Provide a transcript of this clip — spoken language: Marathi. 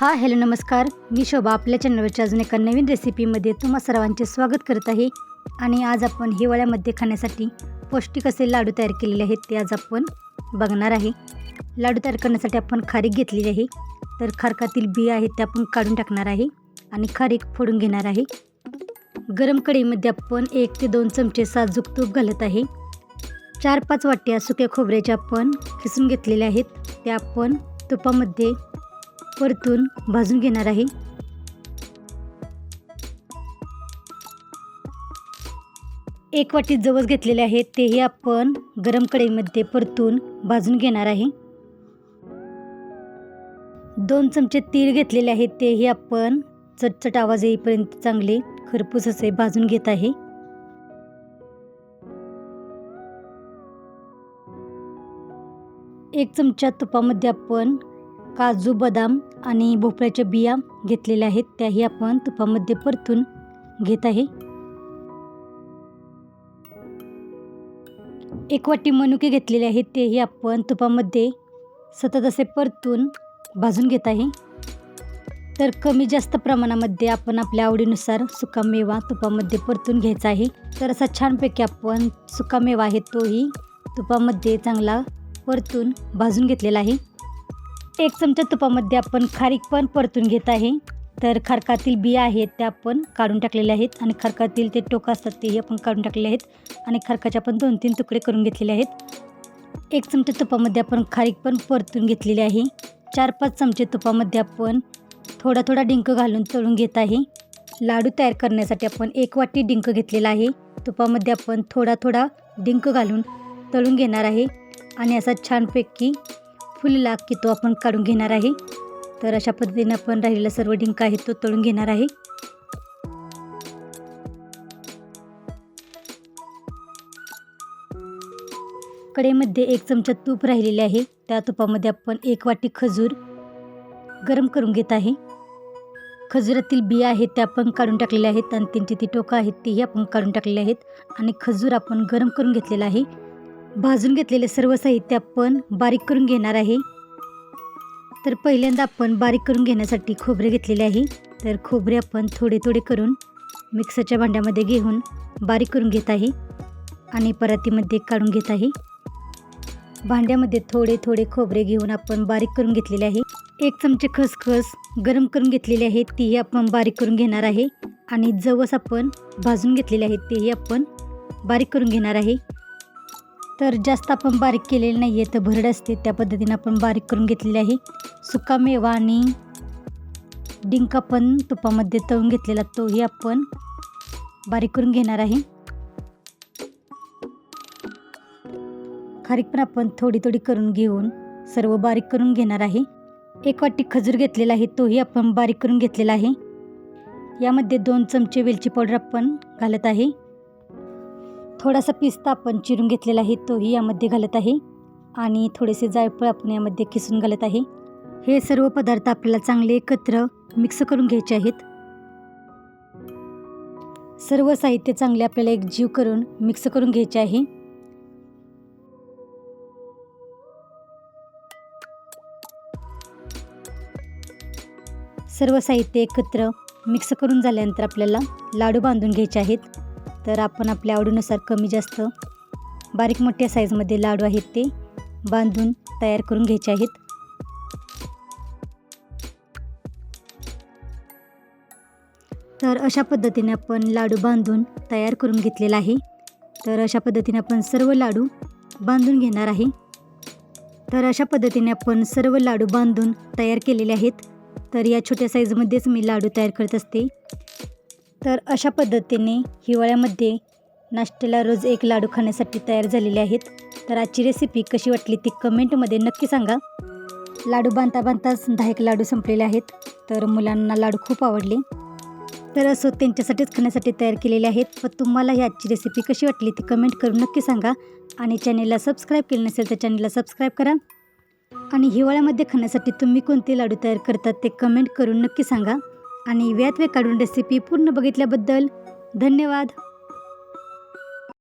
हा हॅलो नमस्कार. मी शोभा आपल्या चॅनलवरच्या अजून एका नवीन रेसिपीमध्ये तुम्हा सर्वांचे स्वागत करत आहे. आणि आज आपण हिवाळ्यामध्ये खाण्यासाठी पौष्टिक असे लाडू तयार केलेले आहेत ते आज आपण बघणार आहे. लाडू तयार करण्यासाठी आपण खारीक घेतलेली आहे. तर खारकातील बिया आहेत त्या आपण काढून टाकणार आहे. आणि खारीक फोडून घेणार आहे. गरम कढईमध्ये आपण एक ते दोन चमचे साजूक तूप घालत आहे. चार पाच वाट्या सुक्या खोबऱ्याच्या आपण खिसून घेतलेल्या आहेत. त्या आपण तुपामध्ये परतून भाजून घेणार आहे. एक वाटी जवस घेतलेले आहे तेही आपण गरम कढईमध्ये परतून भाजून घेणार आहे. दोन चमचे तीळ घेतलेले आहे तेही आपण चटचट आवाज येईपर्यंत चांगले खरपूस असे भाजून घेत आहे. एक चमचा तुपामध्ये आपण काजू बदाम आणि भोपळ्याच्या बिया घेतलेल्या आहेत त्याही आपण तुपामध्ये परतून घेत आहे. एक वाटी मनुके घेतलेले आहेत तेही आपण तुपामध्ये सतत असे परतून भाजून घेत आहे. तर कमी जास्त प्रमाणामध्ये आपण आपल्या आवडीनुसार सुकामेवा तुपामध्ये परतून घ्यायचा आहे. तर असा छानपैकी आपण सुकामेवा आहे तोही तुपामध्ये चांगला परतून भाजून घेतलेला आहे. एक चमचा तुपामध्ये आपण खारीक पण परतून घेत आहे. तर खारकातील बिया आहेत त्या आपण काढून टाकलेल्या आहेत आणि खारकातील ते टोकं असतात तेही आपण काढून टाकलेले आहेत आणि खारकाचे आपण दोन तीन तुकडे करून घेतलेले आहेत. एक चमचा तुपामध्ये आपण खारीक पण परतून घेतलेली आहे. चार पाच चमचे तुपामध्ये आपण थोडा थोडा डिंक घालून तळून घेत आहे. लाडू तयार करण्यासाठी आपण एक वाटी डिंक घेतलेला आहे. तुपामध्ये आपण थोडा थोडा डिंक घालून तळून घेणार आहे आणि असा छानपैकी फुलला की तो आपण काढून घेणार आहे. तर अशा पद्धतीने आपण राहिलेला सर्व डिंक आहे तो तळून घेणार आहे. कढईमध्ये एक चमचा तूप राहिलेले आहे. त्या तुपामध्ये आपण एक वाटी खजूर गरम करून घेत आहे. खजुरातील बिया आहेत त्या आपण काढून टाकलेल्या आहेत आणि त्यांची ती टोकं आहेत तीही आपण काढून टाकलेली आहेत. आणि खजूर आपण गरम करून घेतलेला आहे. भाजून घेतलेले सर्व साहित्य आपण बारीक करून घेणार आहे. तर पहिल्यांदा आपण बारीक करून घेण्यासाठी खोबरे घेतलेले आहे. तर खोबरे आपण थोडे थोडे करून मिक्सरच्या भांड्यामध्ये घेऊन बारीक करून घेत आहे. आणि परातीमध्ये काढून घेत आहे. भांड्यामध्ये थोडे थोडे खोबरे घेऊन आपण बारीक करून घेतलेले आहे. एक चमचे खसखस गरम करून घेतलेले आहे. तीही आपण बारीक करून घेणार आहे. आणि जवस आपण भाजून घेतलेले आहे. तेही आपण बारीक करून घेणार आहे. तर जास्त आपण बारीक केलेले नाही आहे तर भरड असते त्या पद्धतीने आपण बारीक करून घेतलेले आहे. सुका मेवा आणि डिंक आपण तुपामध्ये तळून घेतलेला तोही आपण बारीक करून घेणार आहे. खारीक पण आपण थोडी थोडी करून घेऊन सर्व बारीक करून घेणार आहे. एक वाटी खजूर घेतलेला आहे तोही आपण बारीक करून घेतलेला आहे. यामध्ये दोन चमचे वेलची पावडर आपण घालत आहे. थोडासा पिस्ता आपण चिरून घेतलेला आहे तोही यामध्ये घालत आहे. आणि थोडेसे जायफळ आपण यामध्ये किसून घालत आहे. हे सर्व पदार्थ आपल्याला चांगले एकत्र मिक्स करून घ्यायचे आहेत. सर्व साहित्य चांगले आपल्याला एक जीव करून मिक्स करून घ्यायचे आहे. सर्व साहित्य एकत्र मिक्स करून झाल्यानंतर आपल्याला लाडू बांधून घ्यायचे आहेत. तर आपण आपल्या आवडीनुसार कमी जास्त बारीक मोठ्या साईजमध्ये लाडू आहेत ते बांधून तयार करून घ्यायचे आहेत. तर अशा पद्धतीने आपण लाडू बांधून तयार करून घेतलेला आहे. तर अशा पद्धतीने आपण सर्व लाडू बांधून घेणार आहे. तर अशा पद्धतीने आपण सर्व लाडू बांधून तयार केलेले आहेत. तर या छोट्या साईजमध्येच मी लाडू तयार करत असते. तर अशा पद्धतीने हिवाळ्यामध्ये नाश्त्याला रोज एक लाडू खाण्यासाठी तयार झालेले आहेत. तर आजची रेसिपी कशी वाटली ती कमेंटमध्ये नक्की सांगा. लाडू बांधता बांधताच दहा एक लाडू संपलेले आहेत. तर मुलांना लाडू खूप आवडले. तर असो त्यांच्यासाठीच खाण्यासाठी तयार केलेले आहेत. पण तुम्हाला ही आजची रेसिपी कशी वाटली ती कमेंट करून नक्की सांगा. आणि चॅनेलला सबस्क्राईब केलं नसेल तर चॅनेलला सबस्क्राईब करा. आणि हिवाळ्यामध्ये खाण्यासाठी तुम्ही कोणते लाडू तयार करतात ते कमेंट करून नक्की सांगा. आणि व्यात वे काढून रेसिपी पूर्ण बघितल्याबद्दल धन्यवाद.